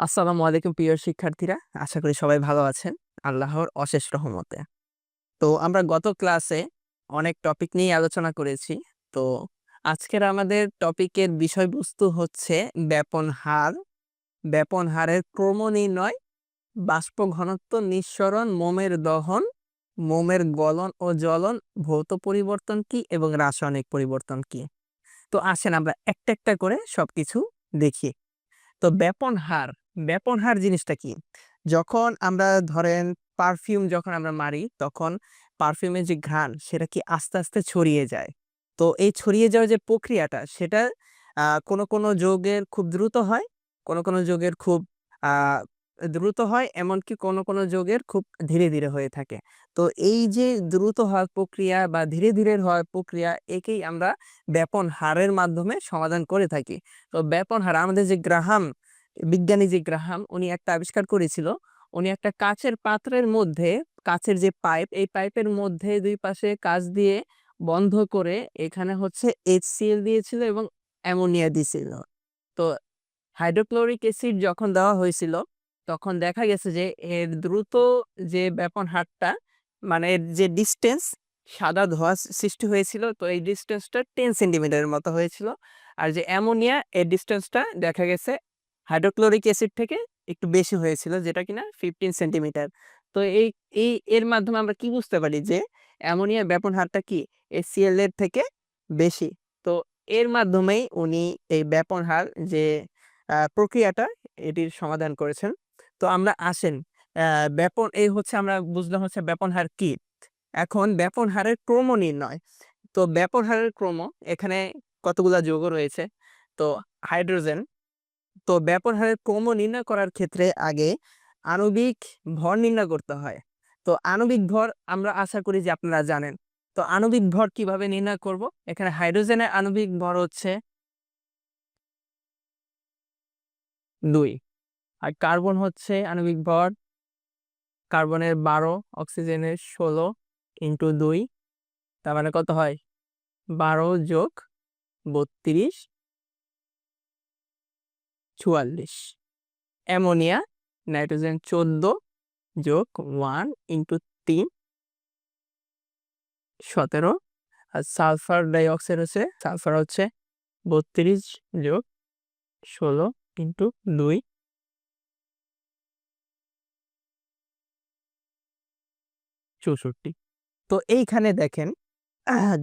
আসসালামু আলাইকুম প্রিয় শিক্ষার্থীরা। আশা করি সবাই ভালো আছেন। আল্লাহর অশেষ রহমতে। তো আমরা গত ক্লাসে অনেক টপিক নিয়ে আলোচনা করেছি। তো আজকের আমাদের টপিকের বিষয়বস্তু হচ্ছে ব্যাপন হার। ব্যাপন হারের ক্রম নির্ণয়, বাষ্প ঘনত্ব নিঃসরণ, মোমের দহন, মোমের গলন ও জ্বলন, ভৌত পরিবর্তন কি এবং রাসায়নিক পরিবর্তন কি? তো আসেন আমরা একটা একটা করে সবকিছু দেখি। তো ব্যাপন হার ব্যাপন হার জিনিসটা কি? যখন আমরা ধরেন পারফিউম যখন আমরা মারি, তখন পারফিউমের যে ঘ্রাণ, সেটা কি আস্তে আস্তে ছড়িয়ে যায়? তো এই ছড়িয়ে যাওয়ার যে প্রক্রিয়াটা, সেটা কোন, কোনো যোগের খুব দ্রুত হয়, কোনো কোনো যোগের খুব দ্রুত হয়, এমনকি কোনো কোনো যোগের খুব ধীরে ধীরে হয়ে থাকে। তো এই যে দ্রুত হওয়ার প্রক্রিয়া বা ধীরে ধীরে হওয়ার প্রক্রিয়া, একেই আমরা ব্যাপন হারের মাধ্যমে সমাধান করে থাকি। তো ব্যাপন হার, আমাদের যে গ্রাহাম, বিজ্ঞানী যে গ্রাহাম, উনি একটা আবিষ্কার করেছিল। উনি একটা কাচের পাত্রের মধ্যে, কাচের যে পাইপ, এই পাইপের মধ্যে দুই পাশে কাচ দিয়ে বন্ধ করে এখানে হচ্ছে এইচসিএল দিয়েছিল এবং অ্যামোনিয়া দিয়েছিল। তো হাইড্রোক্লোরিক অ্যাসিড যখন দেওয়া হয়েছিল তখন দেখা গেছে যে, এর দ্রুত যে ব্যাপন হারটা মানে এর যে ডিস্টেন্স সাদা ধোঁয়া সৃষ্টি হয়েছিল। তো এই ডিস্টেন্সটা টেন সেন্টিমিটারের মতো হয়েছিল। আর যে অ্যামোনিয়া এর ডিস্টেন্সটা দেখা গেছে হাইড্রোক্লোরিক অ্যাসিড থেকে একটু বেশি হয়েছিল, যেটা কিনা ফিফটিন সেন্টিমিটার তো এই এই এর মাধ্যমে আমরা কি বুঝতে পারি যে অ্যামোনিয়ার ব্যাপন হারটা কি এসিএল এর থেকে বেশি। তো এর মাধ্যমেই উনি এই ব্যাপন হার যে প্রক্রিয়াটা এটির সমাধান করেছেন। তো আমরা আসেন। ব্যাপন, এই হচ্ছে আমরা বুঝলাম হচ্ছে ব্যাপন হার কি? এখন ব্যাপন হারের ক্রম নির্ণয়। তো ব্যাপন হারের ক্রম, এখানে কতগুলা যৌগ রয়েছে? তো হাইড্রোজেন। তো ব্যাপন হারের ক্রম নির্ণয় করার ক্ষেত্রে আগে আণবিক ভর নির্ণয় করতে হয়। তো আণবিক ভর আমরা আশা করি যে আপনারা জানেন। তো আণবিক ভর কীভাবে নির্ণয় করব? এখানে হাইড্রোজেনের আণবিক ভর হচ্ছে দুই। আর কার্বন হচ্ছে আণবিক ভর। কার্বনের বারো, অক্সিজেনের ষোলো ইন্টু দুই, তার মানে কত হয়? বারো যোগ বত্রিশ চুয়াল্লিশ। অ্যামোনিয়া, নাইট্রোজেন চোদ্দ যোগ ওয়ান ইন্টু তিন সতেরো। আর সালফার ডাইঅক্সাইড হচ্ছে, সালফার হচ্ছে বত্রিশ যোগ ষোলো ইন্টু দুই। চৌষট্টি। তো এইখানে দেখেন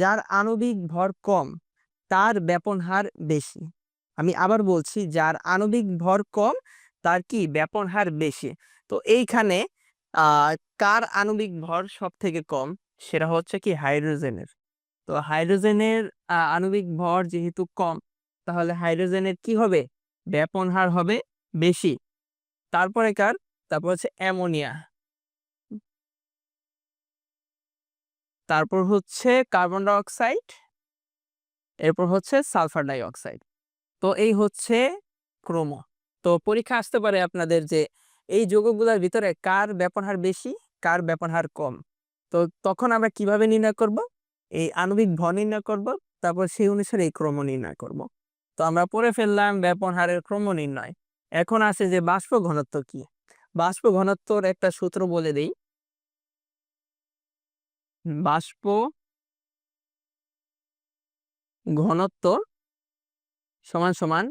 যার আণবিক ভর কম, তার ব্যাপন হার বেশি। আমি আবার বলছি, যার আণবিক ভর কম, তার কি? ব্যাপন হার বেশি। তো এইখানে কার আণবিক ভর সব থেকে কম? সেটা হচ্ছে কি? হাইড্রোজেনের। তো হাইড্রোজেনের আণবিক ভর যেহেতু কম, তাহলে হাইড্রোজেনের কি হবে? ব্যাপন হার হবে বেশি। তারপরে কার? তারপর হচ্ছে অ্যামোনিয়া। তারপর হচ্ছে কার্বন ডাইঅক্সাইড, এরপর হচ্ছে সালফার ডাইঅক্সাইড। তো এই হচ্ছে ক্রম। তো পরীক্ষা আসতে পারে আপনাদের যে এই যৌগগুলোর ভিতরে কার ব্যাপন হার বেশি, কার ব্যাপন হার কম। তো তখন আমরা কীভাবে নির্ণয় করব? এই আণবিক ভর নির্ণয় করব, তারপর সেই অনুসারে এই ক্রম নির্ণয় করব। তো আমরা পড়ে ফেললাম ব্যাপন হারের ক্রম নির্ণয়। এখন আসে যে বাষ্প ঘনত্ব কি? বাষ্প ঘনত্বর একটা সূত্র বলে দেই। বাষ্প ঘনত্ব সমান সমান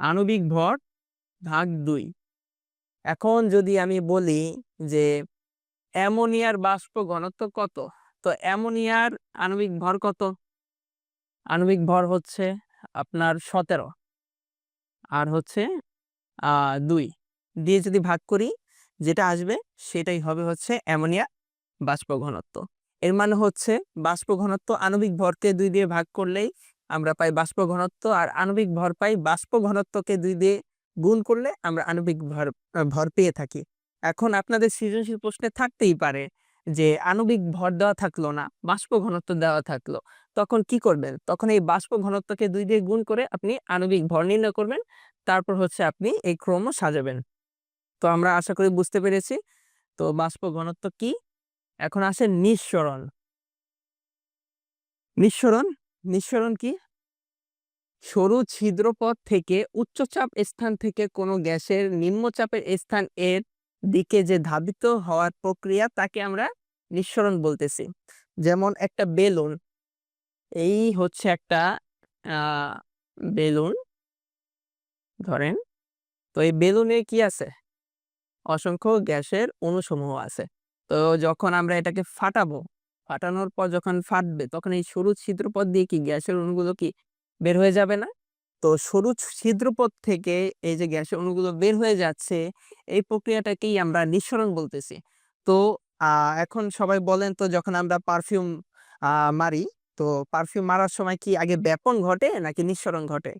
আণবিক ভর ভাগ দুই। এখন যদি আমি বলি যে অ্যামোনিয়ার বাষ্প ঘনত্ব কত, তো অ্যামোনিয়ার আণবিক ভর কত? আণবিক ভর হচ্ছে আপনার সতেরো, আর হচ্ছে দুই। দিয়ে যদি ভাগ করি যেটা আসবে সেটাই হবে হচ্ছে অ্যামোনিয়া বাষ্প ঘনত্ব। এর মানে হচ্ছে বাষ্প ঘনত্ব আণবিক ভরকে দুই দিয়ে ভাগ করলেই আমরা পাই বাষ্প ঘনত্ব আর আণবিক ভর পাই বাষ্প ঘনত্বকে দুই দিয়ে গুণ করলে আমরা আণবিক ভর ভর পেয়ে থাকি। এখন আপনাদের সৃজনশীল প্রশ্নে থাকতেই পারে যে আণবিক ভর দেওয়া থাকল না, বাষ্প ঘনত্ব দেওয়া থাকল, তখন কি করবেন? তখন এই বাষ্প ঘনত্বকে দুই দিয়ে গুণ করে আপনি আণবিক ভর নির্ণয় করবেন, তারপর হচ্ছে আপনি এই ক্রম সাজাবেন। তো আমরা আশা করি বুঝতে পেরেছি। তো বাষ্প ঘনত্ব কি? এখন আসে নিঃসরণ। নিঃসরণ? নিঃসরণ কি? সরু ছিদ্রপথ থেকে উচ্চচাপ স্থান থেকে কোনো গ্যাসের নিম্নচাপের স্থান এর দিকে যে ধাবিত হওয়ার প্রক্রিয়া তাকে আমরা নিঃসরণ বলতেছি। যেমন একটা বেলুন। এই হচ্ছে একটা বেলুন। ধরেন। তো এই বেলুনে কি আছে? অসংখ্য গ্যাসের অণুসমূহ আছে। তো যখন আমরা এটাকে ফাটাবো, ফাটানোর পর যখন ফাটবে, তখন এই সরু ছিদ্রপথ দিয়ে কি গ্যাসের অণুগুলো কি বের হয়ে যাবে না? তো সরু ছিদ্রপথ থেকে এই যে গ্যাসের অণুগুলো বের হয়ে যাচ্ছে, এই প্রক্রিয়াটাকেই আমরা নিঃসরণ বলতেছি। তো এখন সবাই বলেন তো যখন আমরা পারফিউম মারি, তো পারফিউম মারার সময় কি আগে ব্যাপন ঘটে নাকি নিঃসরণ ঘটে?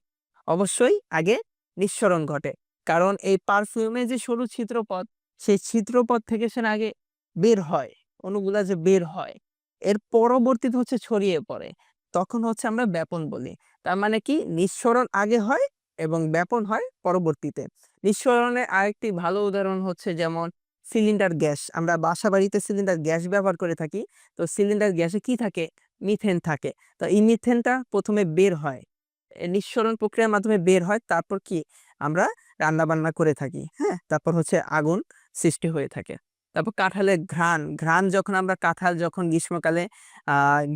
অবশ্যই আগে নিঃসরণ ঘটে। কারণ এই পারফিউমে যে সরু ছিদ্রপথ, সেই ছিদ্রপথ থেকে সে আগে বের হয়, অণুগুলা যে বের হয়, এর পরবর্তীতে হচ্ছে ছড়িয়ে পড়ে। তখন হচ্ছে আমরা ব্যাপন বলি। তার মানে কি? নিঃসরণ আগে হয় এবং ব্যাপন হয় পরবর্তীতে। নিঃসরণের আরেকটি ভালো উদাহরণ হচ্ছে যেমন সিলিন্ডার গ্যাস। আমরা বাসা বাড়িতে সিলিন্ডার গ্যাস ব্যবহার করে থাকি। তো সিলিন্ডার গ্যাসে কি থাকে? মিথেন থাকে। তো এই মিথেনটা প্রথমে বের হয়। নিঃসরণ প্রক্রিয়ার মাধ্যমে বের হয়। তারপর কি? আমরা রান্না বান্না করে থাকি হ্যাঁ? তারপর হচ্ছে আগুন সৃষ্টি হয়ে থাকে। তারপর কাঁঠালের ঘ্রাণ ঘ্রাণ যখন আমরা কাঁঠাল যখন গ্রীষ্মকালে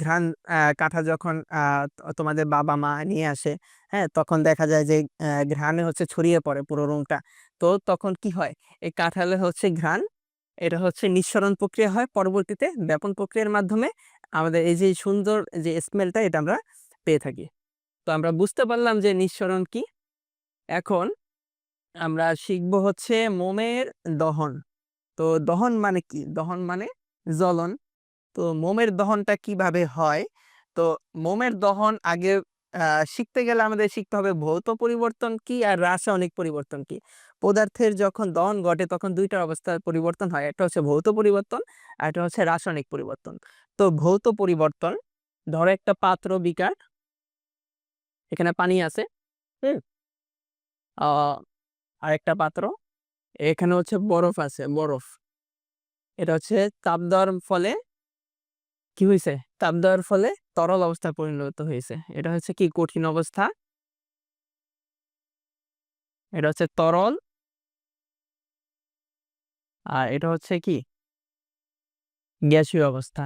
ঘ্রাণ কাঁঠাল যখন তোমাদের বাবা, মা নিয়ে আসে হ্যাঁ? তখন দেখা যায় যে ঘ্রাণে হচ্ছে ছড়িয়ে পড়ে পুরো রুমটা। তো তখন কি হয়? এই কাঁঠালের হচ্ছে ঘ্রাণ, এটা হচ্ছে নিঃসরণ প্রক্রিয়া হয়। পরবর্তীতে ব্যাপন প্রক্রিয়ার মাধ্যমে আমাদের এই যে সুন্দর যে স্মেলটা এটা আমরা পেয়ে থাকি। তো আমরা বুঝতে পারলাম যে নিঃসরণ কি। এখন আমরা শিখব হচ্ছে মোমের দহন। তো দহন মানে কি? দহন মানে জ্বলন। তো মোমের দহনটা কীভাবে হয়? তো মোমের দহন আগে শিখতে গেলে আমাদের শিখতে হবে ভৌত পরিবর্তন কি আর রাসায়নিক পরিবর্তন কি? পদার্থের যখন দহন ঘটে তখন দুইটার অবস্থার পরিবর্তন হয়। একটা হচ্ছে ভৌত পরিবর্তন আর একটা হচ্ছে রাসায়নিক পরিবর্তন। তো ভৌত পরিবর্তন, ধরো একটা পাত্র বিকার, এখানে পানি আছে, হুম? আহ, আর পাত্র। এখানে হচ্ছে বরফ আছে বরফ। এটা হচ্ছে তাপ দেওয়ার ফলে কি হয়েছে তাপ দেওয়ার ফলে তরল অবস্থায় পরিণত হয়েছে এটা হচ্ছে কি? কঠিন অবস্থা। এটা হচ্ছে তরল। আর এটা হচ্ছে কি? গ্যাসীয় অবস্থা।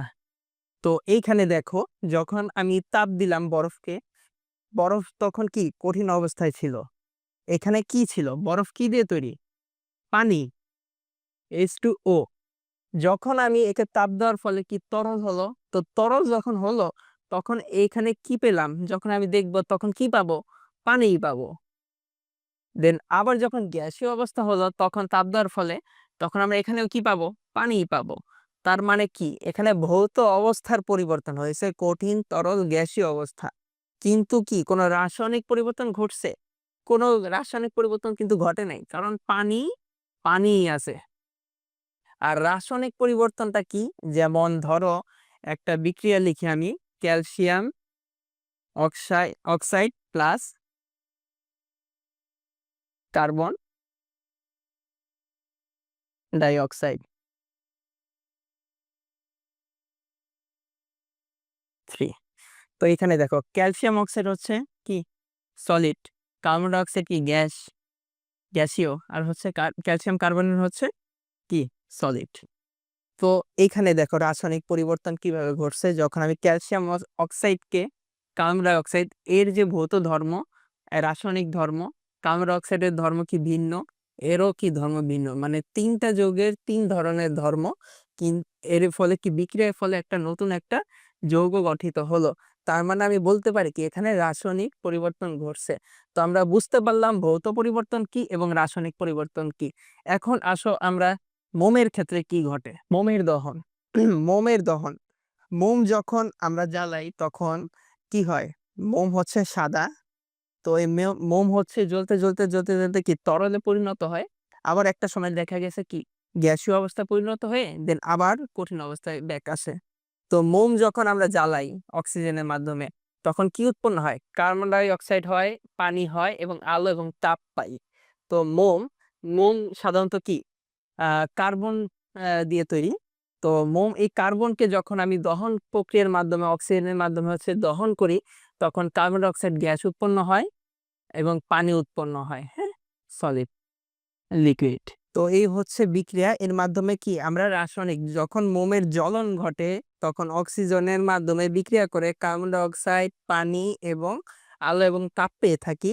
তো এইখানে দেখো যখন আমি তাপ দিলাম বরফকে বরফ তখন কি? কঠিন অবস্থায় ছিল। এখানে কি ছিল? বরফ কি দিয়ে তৈরি? পানি। এইচ টু ও যখন আমি একে তাপ দেওয়ার ফলে কি তরল হলো? তো তরল যখন হলো, তখন এইখানে কি পেলাম? যখন আমি দেখব, তখন কি পাবো? পানিই পাবো। দেন আবার যখন গ্যাসীয় অবস্থা হলো, তখন তাপ দেওয়ার ফলে, তখন আমরা এখানেও কি পাবো? পানিই পাবো। তার মানে কি? এখানে ভৌত অবস্থার পরিবর্তন হয়েছে, কঠিন তরল গ্যাসীয় অবস্থা। কিন্তু কি কোনো রাসায়নিক পরিবর্তন ঘটছে? কোনো রাসায়নিক পরিবর্তন কিন্তু ঘটে নাই। কারণ পানি, পানিই আছে। আর রাসায়নিক পরিবর্তনটা কি? যেমন ধরো, একটা বিক্রিয়া লিখি আমি, calcium oxide oxide plus carbon dioxide. Three. তো এখানে দেখো, ক্যালসিয়াম অক্সাইড হচ্ছে কি? সলিড। কার্বন ডাইঅক্সাইড কি গ্যাস, গ্যাসীয়? আর হচ্ছে ক্যালসিয়াম কার্বনের হচ্ছে কি? সলিড। তো এইখানে দেখো রাসায়নিক পরিবর্তন কীভাবে ঘটছে? যখন আমি ক্যালসিয়াম অক্সাইডকে কার্বন ডাইঅক্সাইড এর যে ভৌত ধর্ম রাসায়নিক ধর্ম, কার্বন ডাইঅক্সাইডের ধর্ম কি ভিন্ন? এরও কি ধর্ম ভিন্ন? মানে তিনটা যৌগের তিন ধরনের ধর্ম এর ফলে কি বিক্রিয়ার ফলে একটা নতুন একটা যৌগ গঠিত হলো। তার মানে আমি বলতে পারি কি, এখানে রাসায়নিক পরিবর্তন ঘটছে। তো আমরা বুঝতে পারলাম ভৌত পরিবর্তন কি এবং রাসায়নিক পরিবর্তন কি। এখন আসো আমরা মোমের ক্ষেত্রে কি ঘটে? মোমের দহন। মোমের দহন। মোম যখন আমরা জ্বালাই তখন কি হয়? মোম হচ্ছে সাদা। তো এই মোম হচ্ছে জ্বলতে জ্বলতে জ্বলতে জ্বলতে কি তরলে পরিণত হয়। আবার একটা সময় দেখা গেছে কি, গ্যাসীয় অবস্থায় পরিণত হয়ে দেন আবার কঠিন অবস্থায় ব্যাক আসে। তো মোম যখন আমরা জ্বালাই অক্সিজেনের মাধ্যমে, তখন কি উৎপন্ন হয়? কার্বন ডাই অক্সাইড হয়, পানি হয় এবং আলো এবং তাপ পাই। তো মোম মোম সাধারণত কি? কার্বন দিয়ে তৈরি। তো মোম এই কার্বনকে যখন আমি দহন প্রক্রিয়ার মাধ্যমে, অক্সিজেনের মাধ্যমে হচ্ছে দহন করি, তখন কার্বন ডাই অক্সাইড গ্যাস উৎপন্ন হয় এবং পানি উৎপন্ন হয় হ্যাঁ? Solid, liquid. তো এই হচ্ছে বিক্রিয়া। এর মাধ্যমে কি? আমরা রাসায়নিক, যখন মোমের জ্বলন ঘটে তখন অক্সিজেনের মাধ্যমে বিক্রিয়া করে কার্বন ডাই অক্সাইড পানি এবং আলো এবং তাপ পেয়ে থাকি।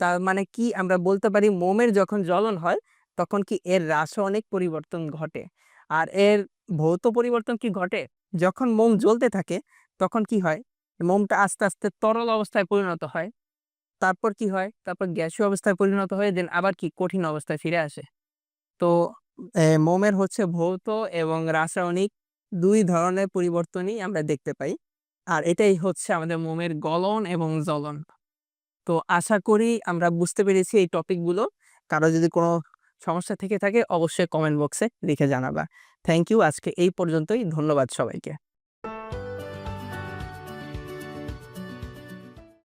তার মানে কি? আমরা বলতে পারি মোমের যখন জ্বলন হয়, তখন কি এর রাসায়নিক পরিবর্তন ঘটে। আর এর ভৌত পরিবর্তন কি ঘটে? যখন মোম জ্বলতে থাকে, তখন কি হয়? মোমটা আস্তে আস্তে তরল অবস্থায় পরিণত হয়। তারপর কি হয়? তারপর গ্যাসীয় অবস্থায় পরিণত হয়ে দেন আবার কি কঠিন অবস্থায় ফিরে আসে। তো মোমের হচ্ছে ভৌত এবং রাসায়নিক দুই ধরনের পরিবর্তনই আমরা দেখতে পাই। আর এটাই হচ্ছে আমাদের মোমের গলন এবং জ্বলন। তো আশা করি আমরা বুঝতে পেরেছি এই টপিকগুলো। কারও যদি কোনো সমস্যা থেকে থাকে, অবশ্যই কমেন্ট বক্সে লিখে জানাবা। থ্যাংক ইউ, আজকে এই পর্যন্তই। ধন্যবাদ সবাইকে।